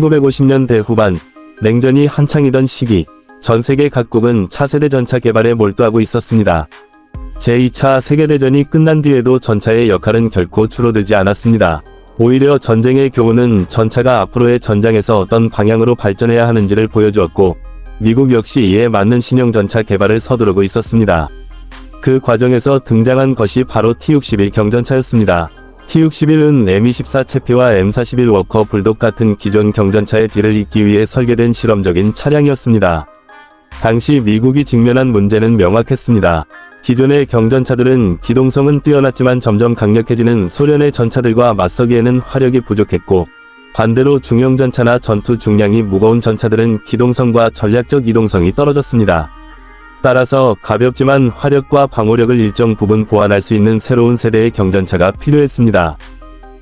1950년대 후반 냉전이 한창이던 시기 전 세계 각국은 차세대 전차 개발에 몰두하고 있었습니다. 제2차 세계대전이 끝난 뒤에도 전차의 역할은 결코 줄어들지 않았습니다. 오히려 전쟁의 교훈은 전차가 앞으로의 전장에서 어떤 방향으로 발전해야 하는지를 보여주었고 미국 역시 이에 맞는 신형 전차 개발을 서두르고 있었습니다. 그 과정에서 등장한 것이 바로 T-61 경전차였습니다. T-61은 M24 채피와 M41 워커 불독 같은 기존 경전차의 뒤를 잇기 위해 설계된 실험적인 차량이었습니다. 당시 미국이 직면한 문제는 명확했습니다. 기존의 경전차들은 기동성은 뛰어났지만 점점 강력해지는 소련의 전차들과 맞서기에는 화력이 부족했고 반대로 중형전차나 전투 중량이 무거운 전차들은 기동성과 전략적 이동성이 떨어졌습니다. 따라서 가볍지만 화력과 방어력을 일정 부분 보완할 수 있는 새로운 세대의 경전차가 필요했습니다.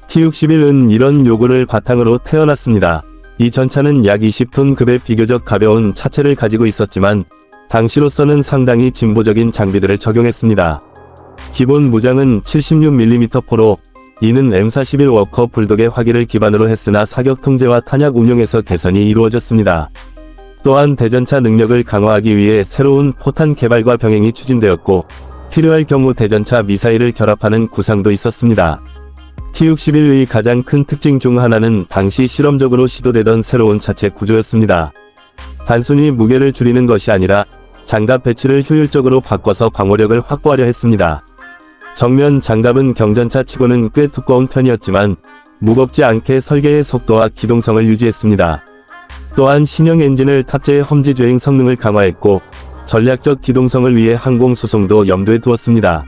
T-61은 이런 요구를 바탕으로 태어났습니다. 이 전차는 약 20톤 급의 비교적 가벼운 차체를 가지고 있었지만 당시로서는 상당히 진보적인 장비들을 적용했습니다. 기본 무장은 76mm 포로 이는 M41 워커 불독의 화기를 기반으로 했으나 사격 통제와 탄약 운용에서 개선이 이루어졌습니다. 또한 대전차 능력을 강화하기 위해 새로운 포탄 개발과 병행이 추진되었고 필요할 경우 대전차 미사일을 결합하는 구상도 있었습니다. T-61의 가장 큰 특징 중 하나는 당시 실험적으로 시도되던 새로운 차체 구조였습니다. 단순히 무게를 줄이는 것이 아니라 장갑 배치를 효율적으로 바꿔서 방어력을 확보하려 했습니다. 정면 장갑은 경전차 치고는 꽤 두꺼운 편이었지만 무겁지 않게 설계의 속도와 기동성을 유지했습니다. 또한 신형 엔진을 탑재해 험지 주행 성능을 강화했고 전략적 기동성을 위해 항공 수송도 염두에 두었습니다.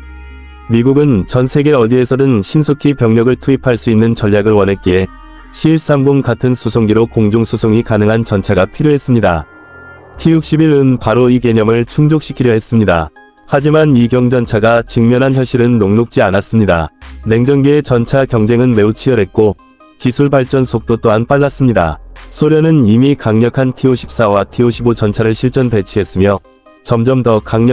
미국은 전 세계 어디에서든 신속히 병력을 투입할 수 있는 전략을 원했기에 C-130 같은 수송기로 공중 수송이 가능한 전차가 필요했습니다. T-61은 바로 이 개념을 충족시키려 했습니다. 하지만 이 경전차가 직면한 현실은 녹록지 않았습니다. 냉전기의 전차 경쟁은 매우 치열했고 기술 발전 속도 또한 빨랐습니다. 소련은 이미 강력한 T-54와 T-55 전차를 실전 배치했으며 점점 더 강력